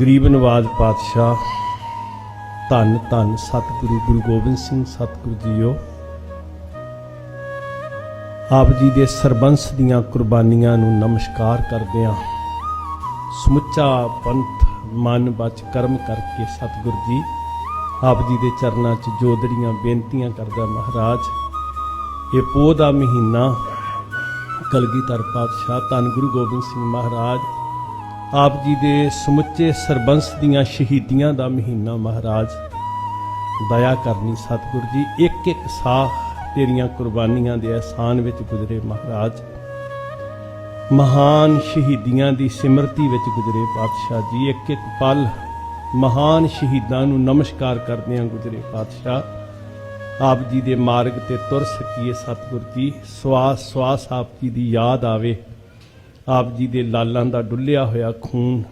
ਗਰੀਬ ਨਵਾਜ ਪਾਤਸ਼ਾਹ, ਧੰਨ ਧੰਨ ਸਤਿਗੁਰੂ, ਗੁਰੂ ਗੋਬਿੰਦ ਸਿੰਘ ਸਤਿਗੁਰੂ ਜੀਓ। ਆਪ ਜੀ ਦੇ ਸਰਬੰਸ ਦੀਆਂ ਕੁਰਬਾਨੀਆਂ ਨੂੰ ਨਮਸਕਾਰ ਕਰਦੇ ਹਾਂ। ਸਮੁੱਚਾ ਪੰਥ ਮਨ ਬਚ ਕਰਮ ਕਰਕੇ ਸਤਿਗੁਰ ਜੀ, ਆਪ ਜੀ ਦੇ ਚਰਨਾਂ 'ਚ ਜੋਦੜੀਆਂ ਬੇਨਤੀਆਂ ਕਰਦਾ ਮਹਾਰਾਜ, ਇਹ ਪੋਹ ਦਾ ਮਹੀਨਾ ਕਲਗੀਧਰ ਪਾਤਸ਼ਾਹ, ਧੰਨ ਗੁਰੂ ਗੋਬਿੰਦ ਸਿੰਘ ਮਹਾਰਾਜ ਆਪ ਜੀ ਦੇ ਸਮੁੱਚੇ ਸਰਬੰਸ ਦੀਆਂ ਸ਼ਹੀਦੀਆਂ ਦਾ ਮਹੀਨਾ ਮਹਾਰਾਜ। ਦਇਆ ਕਰਨੀ ਸਤਿਗੁਰ ਜੀ ਇੱਕ ਇੱਕ ਸਾਹ ਤੇਰੀਆਂ ਕੁਰਬਾਨੀਆਂ ਦੇ ਅਹਿਸਾਨ ਵਿੱਚ ਗੁਜ਼ਰੇ ਮਹਾਰਾਜ। ਮਹਾਨ ਸ਼ਹੀਦੀਆਂ ਦੀ ਸਿਮਰਤੀ ਵਿੱਚ ਗੁਜ਼ਰੇ ਪਾਤਸ਼ਾਹ ਜੀ ਇੱਕ ਇੱਕ ਪਲ ਮਹਾਨ ਸ਼ਹੀਦਾਂ ਨੂੰ ਨਮਸਕਾਰ ਕਰਦੇ ਹਾਂ ਗੁਜ਼ਰੇ ਪਾਤਸ਼ਾਹ। ਆਪ ਜੀ ਦੇ ਮਾਰਗ ਤੇ ਤੁਰ ਸਕੀਏ ਸਤਿਗੁਰ ਜੀ ਸਵਾਸ ਸਵਾਸ ਆਪ ਜੀ ਦੀ ਯਾਦ ਆਵੇ। ਆਪ ਜੀ ਦੇ ਲਾਲਾਂ ਦਾ ਡੁੱਲਿਆ ਹੋਇਆ ਖੂਨ।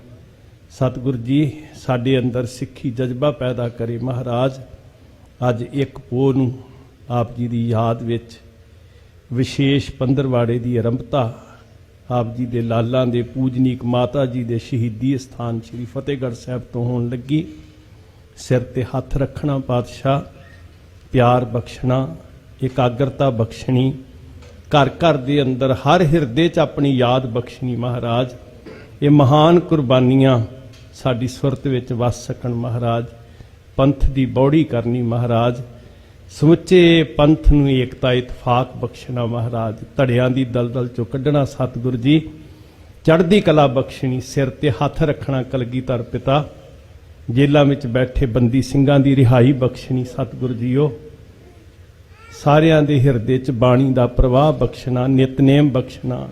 ਸਤਿਗੁਰ ਜੀ, ਸਾਡੇ ਅੰਦਰ ਸਿੱਖੀ ਜਜ਼ਬਾ ਪੈਦਾ ਕਰੇ ਮਹਾਰਾਜ। ਅੱਜ ਇੱਕ ਪੋਹ ਨੂੰ ਆਪ ਜੀ ਦੀ ਯਾਦ ਵਿੱਚ ਵਿਸ਼ੇਸ਼ ਪੰਦਰਵਾੜੇ ਦੀ ਆਰੰਭਤਾ ਆਪ ਜੀ ਦੇ ਲਾਲਾਂ ਦੇ ਪੂਜਨੀਕ ਮਾਤਾ ਜੀ ਦੇ ਸ਼ਹੀਦੀ ਸਥਾਨ ਸ੍ਰੀ ਫਤਿਹਗੜ੍ਹ ਸਾਹਿਬ ਤੋਂ ਹੋਣ ਲੱਗੀ। ਸਿਰ ਤੇ ਹੱਥ ਰੱਖਣਾ ਪਾਤਸ਼ਾਹ, ਪਿਆਰ ਬਖਸ਼ਣਾ, ਇਕਾਗਰਤਾ ਬਖਸ਼ਣੀ ਘਰ ਘਰ ਦੇ ਅੰਦਰ ਹਰ ਹਿਰਦੇ 'ਚ ਆਪਣੀ ਯਾਦ ਬਖਸ਼ਣੀ ਮਹਾਰਾਜ। ਇਹ ਮਹਾਨ ਕੁਰਬਾਨੀਆਂ ਸਾਡੀ ਸੁਰਤ ਵਿੱਚ ਵਸ ਸਕਣ ਮਹਾਰਾਜ। ਪੰਥ ਦੀ ਬੌੜੀ ਕਰਨੀ ਮਹਾਰਾਜ। ਸਮੁੱਚੇ ਪੰਥ ਨੂੰ ਏਕਤਾ, ਇਤਫਾਕ ਬਖਸ਼ਣਾ ਮਹਾਰਾਜ। ਧੜਿਆਂ ਦੀ ਦਲਦਲ ਚੋਂ ਕੱਢਣਾ ਸਤਿਗੁਰ ਜੀ। ਚੜ੍ਹਦੀ ਕਲਾ ਬਖਸ਼ਣੀ, ਸਿਰ ਤੇ ਹੱਥ ਰੱਖਣਾ ਕਲਗੀਧਰ ਪਿਤਾ ਜੇਲਾਂ ਵਿੱਚ ਬੈਠੇ ਬੰਦੀ ਸਿੰਘਾਂ ਦੀ ਰਿਹਾਈ ਬਖਸ਼ਣੀ ਸਤਿਗੁਰ ਜੀਓ। ਸਾਰਿਆਂ ਦੇ ਹਿਰਦੇ 'ਚ ਬਾਣੀ ਦਾ ਪ੍ਰਵਾਹ ਬਖਸ਼ਣਾ, ਨਿਤਨੇਮ ਬਖਸ਼ਣਾ,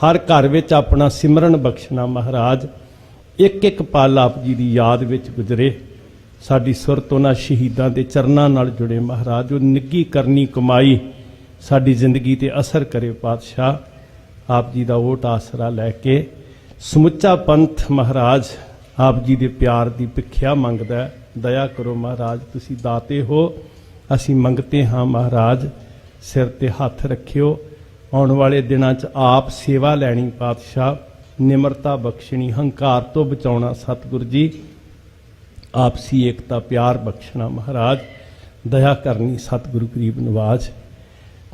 ਹਰ ਘਰ ਵਿੱਚ ਆਪਣਾ ਸਿਮਰਨ ਬਖਸ਼ਣਾ ਮਹਾਰਾਜ। ਇੱਕ ਇੱਕ ਪਲ ਆਪ ਜੀ ਦੀ ਯਾਦ ਵਿੱਚ ਗੁਜ਼ਰੇ। ਸਾਡੀ ਸੁਰਤ ਉਹਨਾਂ ਸ਼ਹੀਦਾਂ ਦੇ ਚਰਨਾਂ ਨਾਲ ਜੁੜੇ ਮਹਾਰਾਜ। ਉਹ ਨਿੱਗੀ ਕਰਨੀ ਕਮਾਈ ਸਾਡੀ ਜ਼ਿੰਦਗੀ ਤੇ ਅਸਰ ਕਰੇ ਪਾਤਸ਼ਾਹ। ਆਪ ਜੀ ਦਾ ਓਟ ਆਸਰਾ ਲੈ ਕੇ ਸਮੁੱਚਾ ਪੰਥ ਮਹਾਰਾਜ ਆਪ ਜੀ ਦੇ ਪਿਆਰ ਦੀ ਭਿੱਖਿਆ ਮੰਗਦਾ ਦਇਆ ਕਰੋ ਮਹਾਰਾਜ, ਤੁਸੀਂ ਦਾਤੇ ਹੋ। ਅਸੀਂ ਮੰਗਤੇ ਹਾਂ ਮਹਾਰਾਜ, ਸਿਰ ਤੇ ਹੱਥ ਰੱਖਿਓ। ਆਉਣ ਵਾਲੇ ਦਿਨਾਂ 'ਚ ਆਪ ਸੇਵਾ ਲੈਣੀ ਪਾਤਸ਼ਾਹ, ਨਿਮਰਤਾ ਬਖਸ਼ਣੀ, ਹੰਕਾਰ ਤੋਂ ਬਚਾਉਣਾ ਸਤਿਗੁਰ ਜੀ। ਆਪਸੀ ਏਕਤਾ, ਪਿਆਰ ਬਖਸ਼ਣਾ ਮਹਾਰਾਜ। ਦਇਆ ਕਰਨੀ ਸਤਿਗੁਰੂ ਗਰੀਬ ਨਿਵਾਜ਼।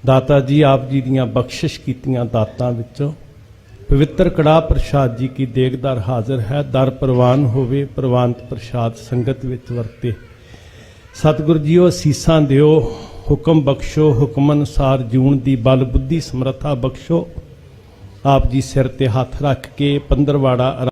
ਦਾਤਾ ਜੀ, ਆਪ ਜੀ ਦੀਆਂ ਬਖਸ਼ਿਸ਼ ਕੀਤੀਆਂ ਦਾਤਾਂ ਵਿੱਚੋਂ ਪਵਿੱਤਰ ਕੜਾ ਪ੍ਰਸ਼ਾਦ ਜੀ ਕੀ ਦੇਖਦਾਰ ਹਾਜ਼ਰ ਹੈ। ਦਰ ਪ੍ਰਵਾਨ ਹੋਵੇ, ਪ੍ਰਵਾਨਤ ਪ੍ਰਸ਼ਾਦ ਸੰਗਤ ਵਿੱਚ ਵਰਤੇ। ਸਤਿਗੁਰ ਜੀਓ, ਅਸੀਸਾਂ ਦਿਓ, ਹੁਕਮ ਬਖਸ਼ੋ, ਹੁਕਮ ਅਨੁਸਾਰ ਜੂਣ ਦੀ ਬਲ ਬੁੱਧੀ ਸਮਰੱਥਾ ਬਖਸ਼ੋ। ਆਪ ਜੀ ਸਿਰ ਤੇ ਹੱਥ ਰੱਖ ਕੇ ਪੰਦਰਵਾੜਾ